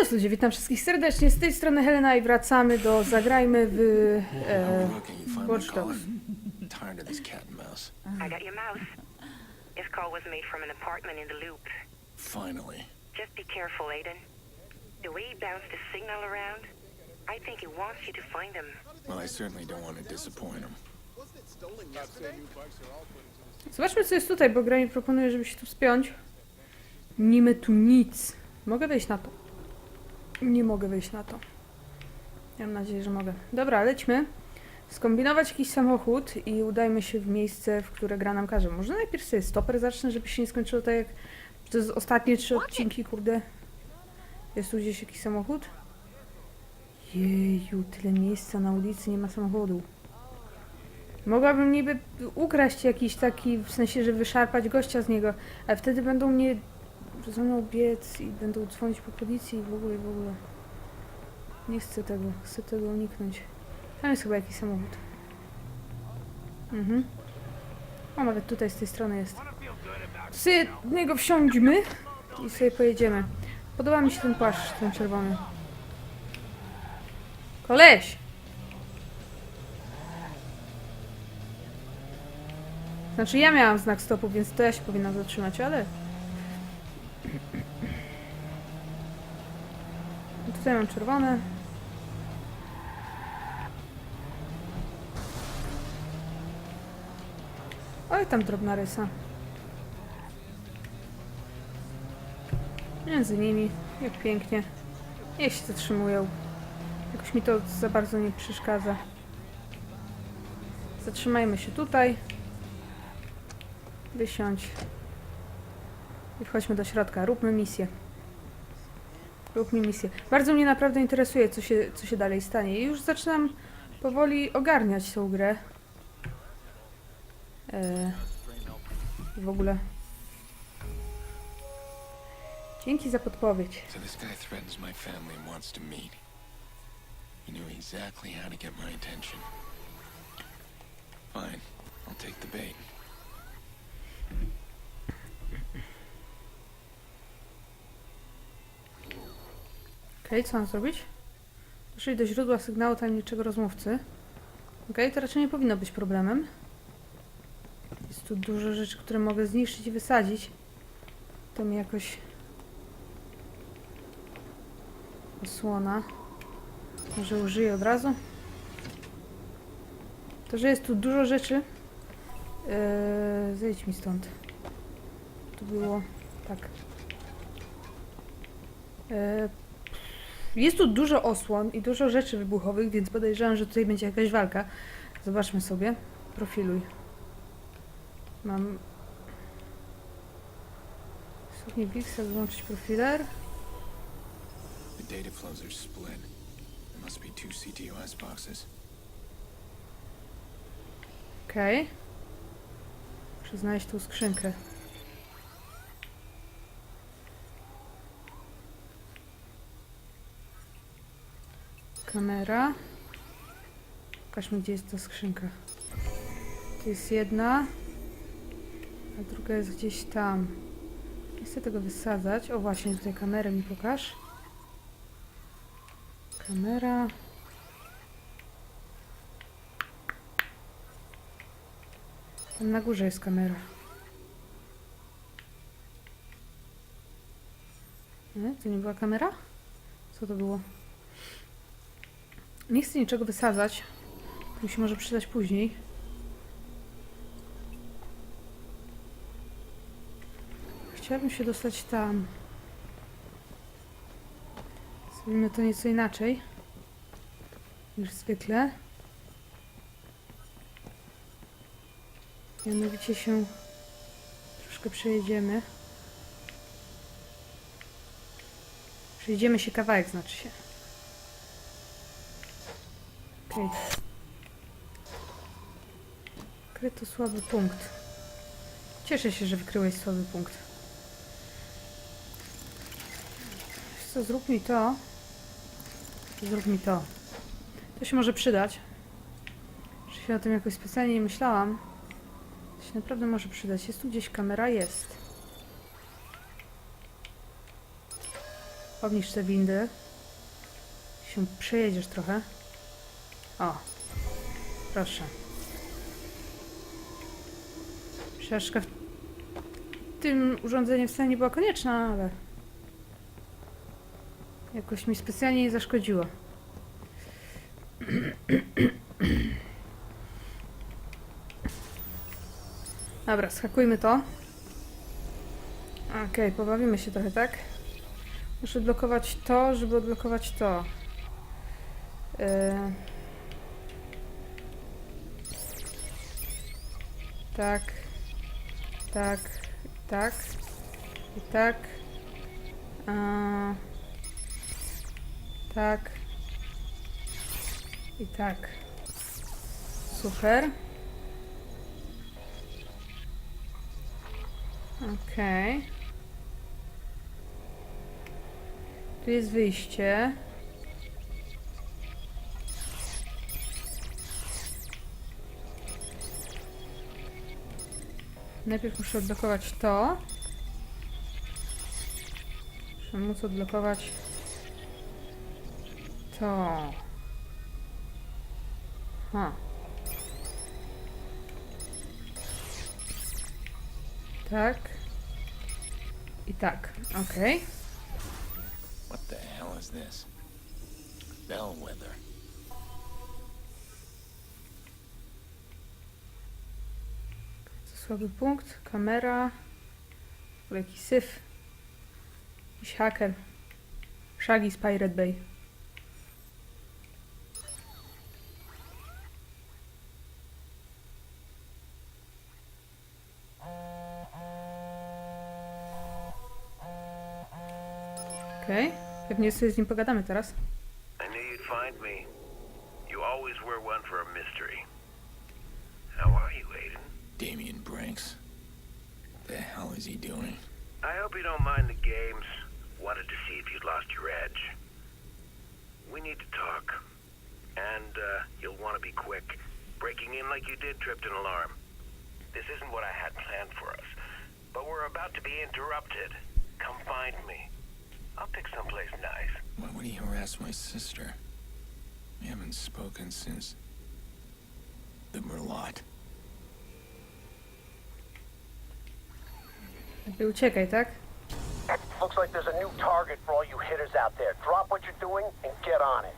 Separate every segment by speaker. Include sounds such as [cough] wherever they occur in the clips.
Speaker 1: Cześć ludzie, witam wszystkich serdecznie. Z tej strony Helena i wracamy do Zagrajmy w e,
Speaker 2: Look, and you finally
Speaker 1: Watch
Speaker 2: call
Speaker 1: Dogs.
Speaker 2: it. Tired of this cat and mouse.
Speaker 3: I got your mouse. This call was made from an apartment in the loop.
Speaker 2: Finally.
Speaker 3: Just be careful, Aiden. The way he bounced his signal around, I think he wants you to find him.
Speaker 2: Well, I certainly don't want to disappoint him.
Speaker 1: Zobaczmy co jest tutaj, bo gra mi proponuje, żeby się tu spiąć. Nie ma tu nic. Mogę wejść na to. Nie mogę wejść na to. Mam nadzieję, że mogę. Dobra, lećmy. Skombinować jakiś samochód i udajmy się w miejsce, w które gra nam każe. Może najpierw sobie stoper zacznę, żeby się nie skończyło tak jak przez ostatnie trzy odcinki, kurde. Jest tu gdzieś jakiś samochód? Jeju, tyle miejsca na ulicy, nie ma samochodu. Mogłabym niby ukraść jakiś taki, w sensie, że wyszarpać gościa z niego, ale wtedy będą mnie ze mną biec i będą dzwonić po policji i w ogóle, w ogóle. Nie chcę tego, chcę tego uniknąć. Tam jest chyba jakiś samochód. Mhm. O, nawet tutaj z tej strony jest. Sobie niego wsiądźmy i sobie pojedziemy. Podoba mi się ten płaszcz, ten czerwony. Koleś! Znaczy ja miałam znak stopu, więc to ja się powinnam zatrzymać, ale... Tutaj mam czerwone. Oj, tam drobna rysa. Między nimi, jak pięknie. Niech się zatrzymują. Jakoś mi to za bardzo nie przeszkadza. Zatrzymajmy się tutaj. Wysiądź. I wchodźmy do środka. Róbmy misję. Róbmy misję. Bardzo mnie naprawdę interesuje, co się, co się dalej stanie. I już zaczynam powoli ogarniać tą grę. E, I w ogóle. Dzięki za podpowiedź.
Speaker 2: So this guy threatens my family and wants to meet. He knew exactly how to get my attention. Fine, I'll take the bait.
Speaker 1: Okej, co mam zrobić? Doszli do źródła sygnału tajemniczego rozmówcy. Okej, to raczej nie powinno być problemem. Jest tu dużo rzeczy, które mogę zniszczyć i wysadzić. To mi jakoś... Osłona. Może użyję od razu? To, że jest tu dużo rzeczy... Yy, zejdź mi stąd. Tu było... Tak. Yy, jest tu dużo osłon i dużo rzeczy wybuchowych, więc podejrzewam, że tutaj będzie jakaś walka. Zobaczmy sobie. Profiluj. Mam... Stopnie Blixa, wyłączyć profiler.
Speaker 2: The data flows are split. There must be two CTOS boxes.
Speaker 1: Okej. Muszę znaleźć tą skrzynkę. Kamera. Pokaż mi, gdzie jest ta skrzynka. To jest jedna, a druga jest gdzieś tam. Nie chcę tego wysadzać. O właśnie, tutaj kamerę mi pokaż. Kamera. Tam na górze jest kamera. Nie? To nie była kamera? Co to było? Nie chcę niczego wysadzać. To mi się może przydać później. Chciałabym się dostać tam. Zrobimy to nieco inaczej niż zwykle. Mianowicie się troszkę przejedziemy. Przejedziemy się kawałek, znaczy się. Okej. Kryto słaby punkt. Cieszę się, że wykryłeś słaby punkt. Wiesz co, zrób mi to. Zrób mi to. To się może przydać. Że się o tym jakoś specjalnie nie myślałam. To się naprawdę może przydać. Jest tu gdzieś kamera? Jest. Obniż te windy. Się przejedziesz trochę. O. Proszę. Przejażdżka w tym urządzeniu wcale nie była konieczna, ale jakoś mi specjalnie nie zaszkodziło. Dobra, schakujmy to. Okej, pobawimy się trochę, tak? Muszę odblokować to, żeby odblokować to. Yy... Tak. Tak. Tak. I tak. A... Tak. I tak. Super. Okej. Tu jest wyjście. Najpierw muszę odblokować to. Muszę móc odblokować to. Ha. Tak. I tak. Okej.
Speaker 2: What the hell is this? Bellwether.
Speaker 1: Słaby punkt. Kamera. Jakiś syf. Jakiś haker. Shaggy z Pirate Bay. Okej. Pewnie sobie z nim pogadamy teraz.
Speaker 4: I knew you'd mystery.
Speaker 2: Damien Branks. The hell is he doing?
Speaker 4: I hope you don't mind the games. Wanted to see if you'd lost your edge. We need to talk. And, uh, you'll want to be quick. Breaking in like you did tripped an alarm. This isn't what I had planned for us. But we're about to be interrupted. Come find me. I'll pick someplace nice.
Speaker 2: Why would he harass my sister? We haven't spoken since the Merlot.
Speaker 1: Lepiej uciekaj, tak?
Speaker 5: Looks like there's a new target for all you hitters out there. Drop what you're doing and get on it.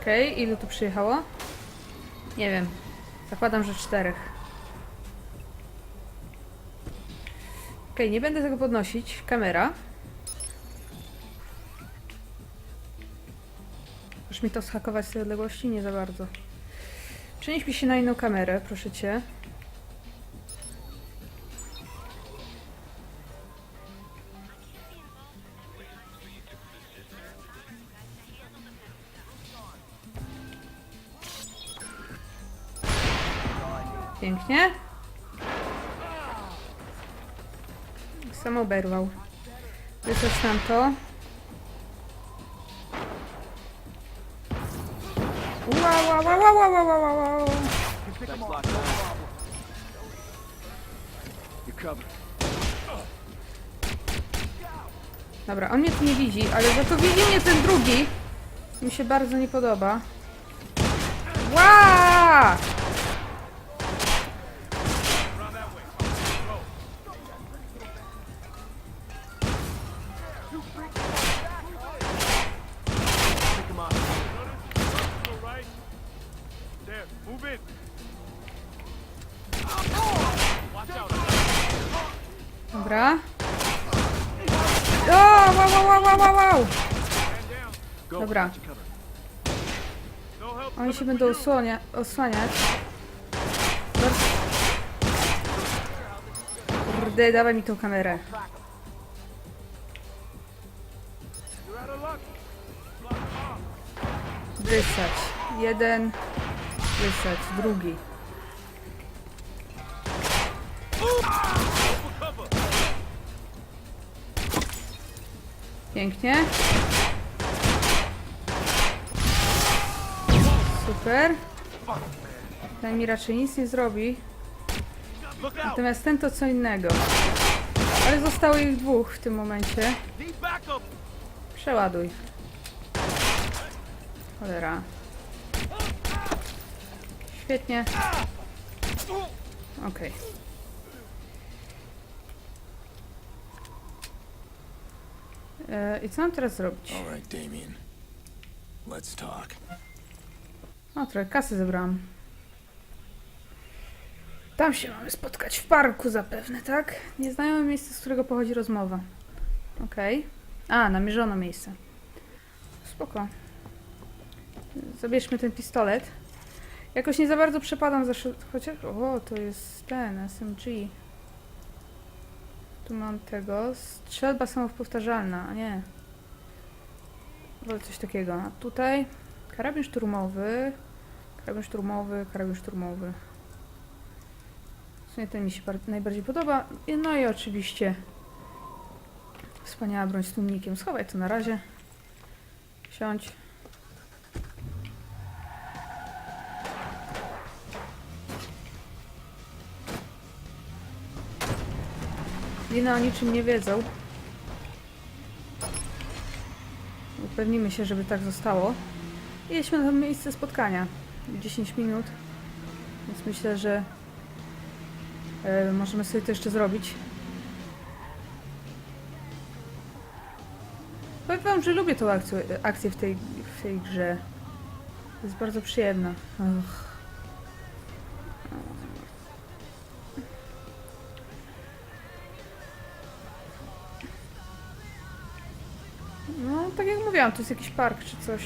Speaker 1: Okej, ilu tu przyjechało? Nie wiem. Zakładam, że czterech. Okej, nie będę tego podnosić. Kamera. Możesz mi to schakować z tej odległości? Nie za bardzo. Przenieś mi się na inną kamerę, proszę cię. Pięknie. Sam oberwał. Wysłać nam to. Wow, wow, wow, wow, wow, wow, wow. Dobra, on mnie tu nie widzi, ale za to widzi mnie ten drugi. Mi się bardzo nie podoba. Wow! Dobra. O, wow, wow, wow, wow, wow. Dobra. Oni się będą osłania, osłaniać. Kurde, dawaj mi tą kamerę. Wysać. Jeden. Wysać. Drugi. Pięknie. Super. Ten mi raczej nic nie zrobi. Natomiast ten to co innego. Ale zostało ich dwóch w tym momencie. Przeładuj. Cholera. Świetnie. Okej. E, I co mam teraz zrobić?
Speaker 2: All right, Damien. Let's talk.
Speaker 1: O, trochę kasy zebrałam. Tam się mamy spotkać, w parku zapewne, tak? Nieznajome miejsce, z którego pochodzi rozmowa. Okej. A, namierzono miejsce. Spoko. Zabierzmy ten pistolet. Jakoś nie za bardzo przepadam za chociaż... O, to jest ten, SMG. Tu mam tego. Strzelba samopowtarzalna, a nie. Wolę coś takiego. A tutaj... Karabin szturmowy. Karabin szturmowy, karabin szturmowy. W sumie ten mi się bar- najbardziej podoba. No i oczywiście wspaniała broń z tłumnikiem. Schowaj to na razie. Siądź. Lina o niczym nie wiedzą. Upewnimy się, żeby tak zostało. Jedźmy na miejsce spotkania. 10 minut. Więc myślę, że e, możemy sobie to jeszcze zrobić. Powiem wam, że lubię tą akcję, akcję w, tej, w tej grze. Jest bardzo przyjemna. To jest jakiś park czy coś.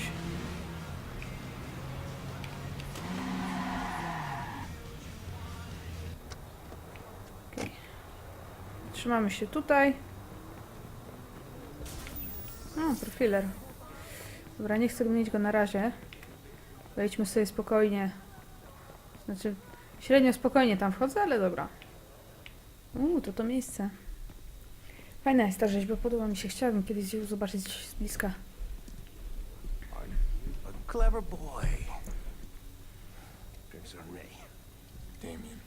Speaker 1: Trzymamy się tutaj. O, profiler. Dobra, nie chcę mieć go na razie. Wejdźmy sobie spokojnie. Znaczy, średnio spokojnie tam wchodzę, ale dobra. Uuu, to to miejsce. Fajna jest ta rzeźba, podoba mi się. Chciałabym kiedyś zobaczyć z bliska.
Speaker 4: A clever boy. Drinks on me.
Speaker 2: Damien,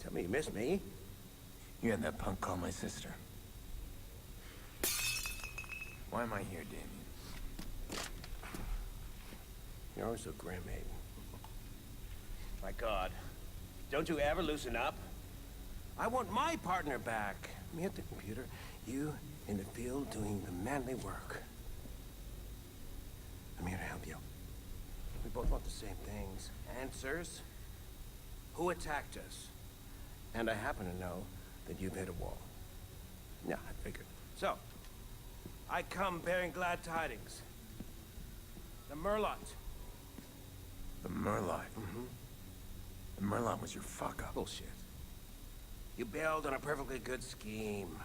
Speaker 4: Tell me you miss me.
Speaker 2: you had that punk call my sister. Why am I here, Damien?
Speaker 4: You're always so grim, Aiden. My God. Don't you ever loosen up? I want my partner back. Me at the computer, you in the field doing the manly work. I'm here to help you. We both want the same things. Answers. Who attacked us? And I happen to know that you've hit a wall. Yeah, I figured. So, I come bearing glad tidings. The Merlot.
Speaker 2: The Murloc.
Speaker 4: Mm-hmm.
Speaker 2: The Murloc was your fuck up.
Speaker 4: Bullshit. You bailed on a perfectly good scheme.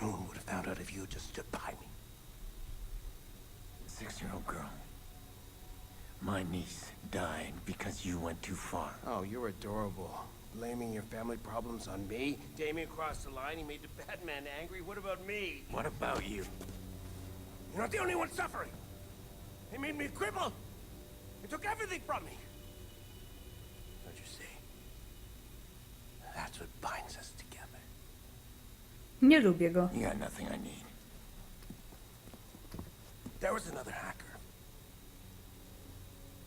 Speaker 4: No one would have found out if you just stood by me.
Speaker 2: Six-year-old girl. My niece died because you went too far.
Speaker 4: Oh, you're adorable. Blaming your family problems on me? Damien crossed the line, he made the Batman angry. What about me?
Speaker 2: What about you?
Speaker 4: You're not the only one suffering. He made me a cripple. He took everything from me. Don't you see? That's what binds us together.
Speaker 1: Nie lubię go.
Speaker 2: You got nothing I need.
Speaker 4: There was another hacker.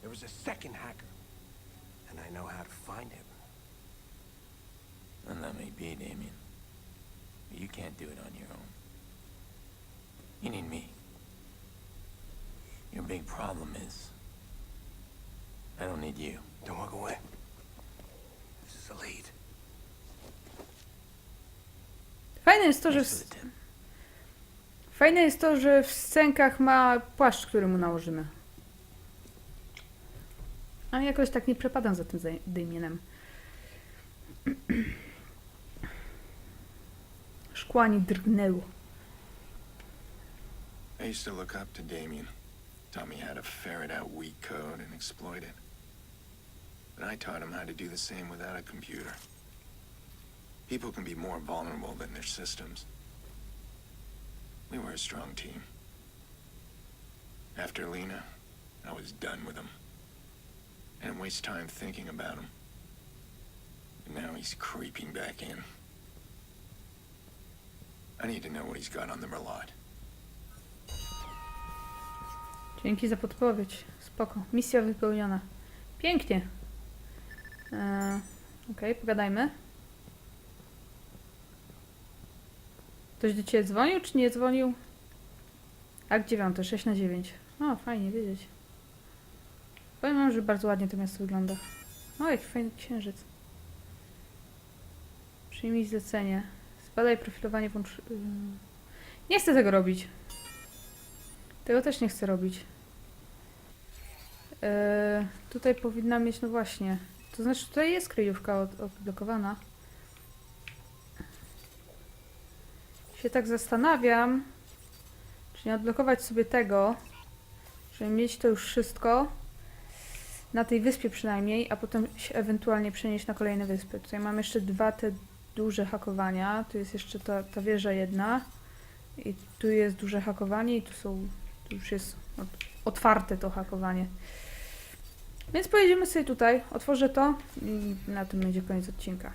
Speaker 4: There was a second hacker. And I know how to find him.
Speaker 2: And that may be, Damien. But you can't do it on your own. You need me. Your big problem is... I don't need you.
Speaker 4: Don't walk away. This is a lead.
Speaker 1: Fajne jest to, że fajne jest to, że w scenkach ma płaszcz, który mu nałożymy. A jakoś tak nie przepadam za tym Damienem. [clears throat] Szkła nie drgnęło.
Speaker 2: I used to look up to Damien. Taught me how to ferret out weak code and exploit it. But I taught him how to do the same without a computer. People can be more vulnerable than their systems. We were a strong team. After Lena, I was done with him. I didn't waste time thinking about him. Now he's creeping back in. I need to know what he's got on the Merlot.
Speaker 1: Dzięki za podpowiedź. Spoko. Misja wypełniona. Pięknie. Eee, Okej, pogadajmy. Ktoś do ciebie dzwonił, czy nie dzwonił? Akt 9, 6 na 9. O, fajnie wiedzieć. Powiem wam, że bardzo ładnie to miasto wygląda. O, jaki fajny księżyc. Przyjmij zlecenie. Zbadaj profilowanie włącz... ym. Nie chcę tego robić. Tego też nie chcę robić. Eee, tutaj powinna mieć, no właśnie. To znaczy, tutaj jest kryjówka od, odblokowana. Się tak zastanawiam, czy nie odblokować sobie tego, żeby mieć to już wszystko na tej wyspie przynajmniej, a potem się ewentualnie przenieść na kolejne wyspy. Tutaj mam jeszcze dwa te duże hakowania. Tu jest jeszcze ta, ta wieża jedna. I tu jest duże hakowanie i tu są, tu już jest ot- otwarte to hakowanie. Więc pojedziemy sobie tutaj, otworzę to i na tym będzie koniec odcinka.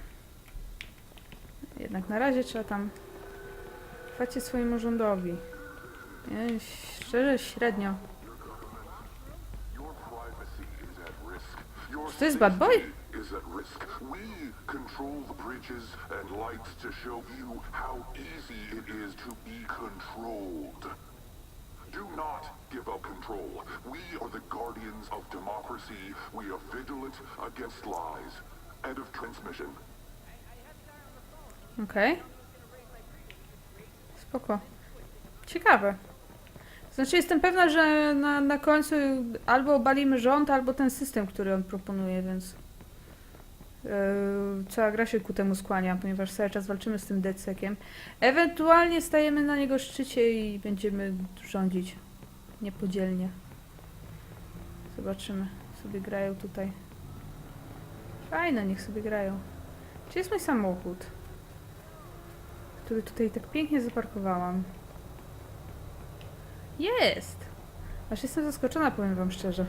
Speaker 1: Jednak na razie trzeba tam trwacie swojemu rządowi. Szczerze, średnio. Czy to jest bad boy?
Speaker 6: safety is at risk. We control the bridges and lights to show you how easy it is to be controlled. Do not give up control. We are the guardians of democracy. We are vigilant against lies. End of transmission.
Speaker 1: Okej. Spoko. Ciekawe. Znaczy jestem pewna, że na, na końcu albo obalimy rząd, albo ten system, który on proponuje, więc yy, cała gra się ku temu skłania, ponieważ cały czas walczymy z tym decekiem. Ewentualnie stajemy na niego szczycie i będziemy rządzić niepodzielnie. Zobaczymy. Sobie grają tutaj. Fajne, niech sobie grają. Gdzie jest mój samochód? Który tutaj tak pięknie zaparkowałam. Jest! Aż jestem zaskoczona, powiem wam szczerze.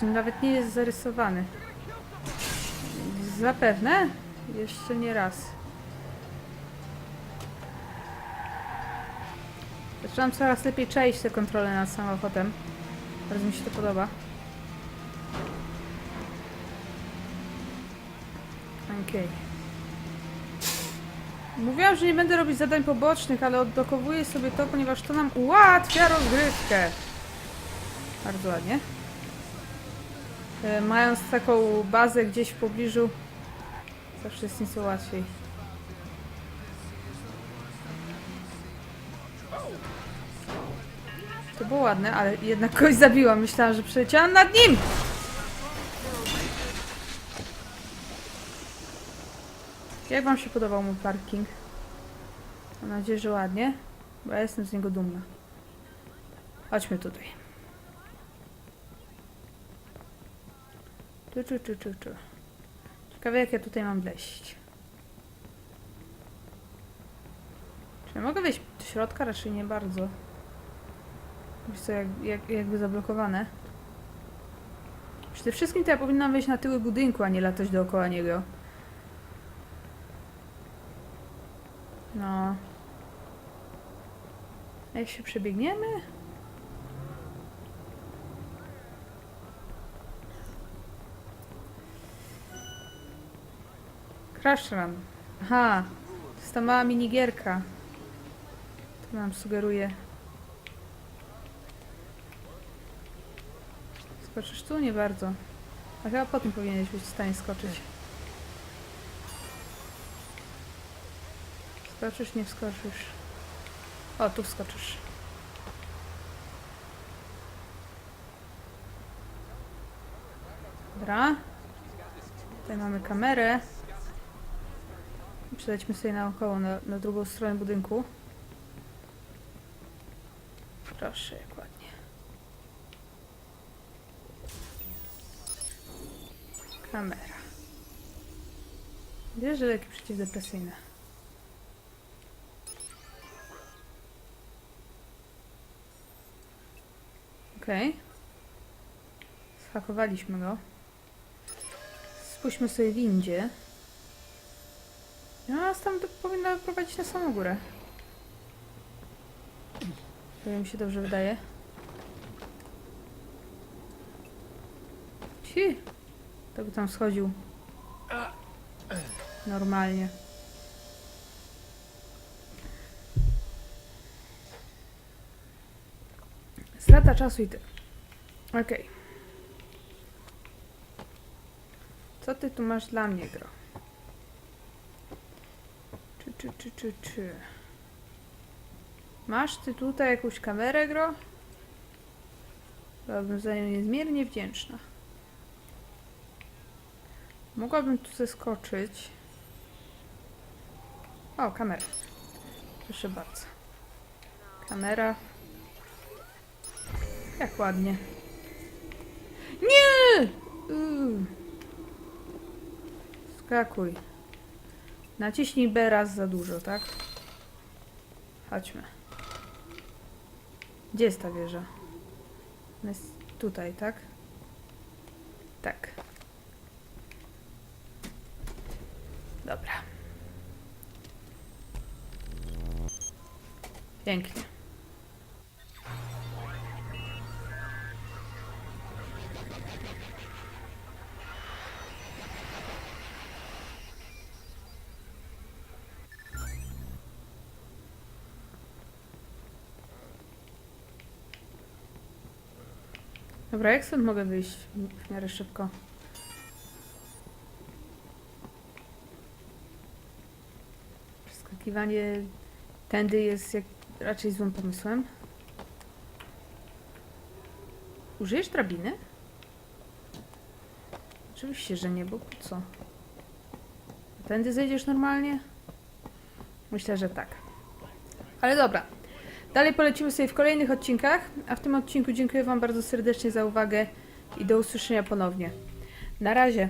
Speaker 1: Że Nawet nie jest zarysowany. Zapewne? Jeszcze nie raz. Zaczynam coraz lepiej czaić te kontrole nad samochodem. Bardzo mi się to podoba. Okej. Mówiłam, że nie będę robić zadań pobocznych, ale odblokowuję sobie to, ponieważ to nam ułatwia rozgrywkę. Bardzo ładnie. E, mając taką bazę gdzieś w pobliżu, zawsze jest nieco łatwiej. To było ładne, ale jednak kogoś zabiłam. Myślałam, że przeleciałam nad nim! Jak wam się podobał mój parking? Mam nadzieję, że ładnie, bo ja jestem z niego dumna. Chodźmy tutaj. Tu, tu, tu, tu. Ciekawe jak ja tutaj mam wleźć. Czy ja mogę wejść do środka? Raczej nie bardzo. Jest to jak, jak, jakby zablokowane. Przede wszystkim to ja powinnam wejść na tyły budynku, a nie latać dookoła niego. No. A Jak się przebiegniemy? Crash Run. Aha. To jest ta mała minigierka. To nam sugeruje. Skoczysz tu? Nie bardzo. A chyba po tym powinieneś być w stanie skoczyć. Skoczysz, nie wskoczysz. O, tu wskoczysz. Dobra. Tutaj mamy kamerę. Przejdźmy sobie naokoło, na, na drugą stronę budynku. Proszę, jak ładnie. Kamera. Bierze leki przeciwdepresyjne. Okej. Schakowaliśmy go. Spuśćmy sobie windzie. Ja nas tam powinna prowadzić na samą górę. To mi się dobrze wydaje. Ci! To by tam schodził. Normalnie. Z lata czasu i ty. Okej. Co ty tu masz dla mnie, gro? Czy, czy, czy, czy, czy. Masz ty tutaj jakąś kamerę, gro? Byłabym za nią niezmiernie wdzięczna. Mogłabym tu zeskoczyć. O, kamera. Proszę bardzo. Kamera. Jak ładnie. Nie! Uuu. Skakuj. Naciśnij B raz za dużo, tak? Chodźmy. Gdzie jest ta wieża? Ona jest tutaj, tak? Tak. Dobra. Pięknie. Dobra, jak stąd mogę wyjść w miarę szybko? Przeskakiwanie tędy jest jak raczej złym pomysłem. Użyjesz drabiny? Oczywiście, że nie, bo po co? Tędy zejdziesz normalnie? Myślę, że tak. Ale dobra. Dalej polecimy sobie w kolejnych odcinkach, a w tym odcinku dziękuję Wam bardzo serdecznie za uwagę i do usłyszenia ponownie. Na razie.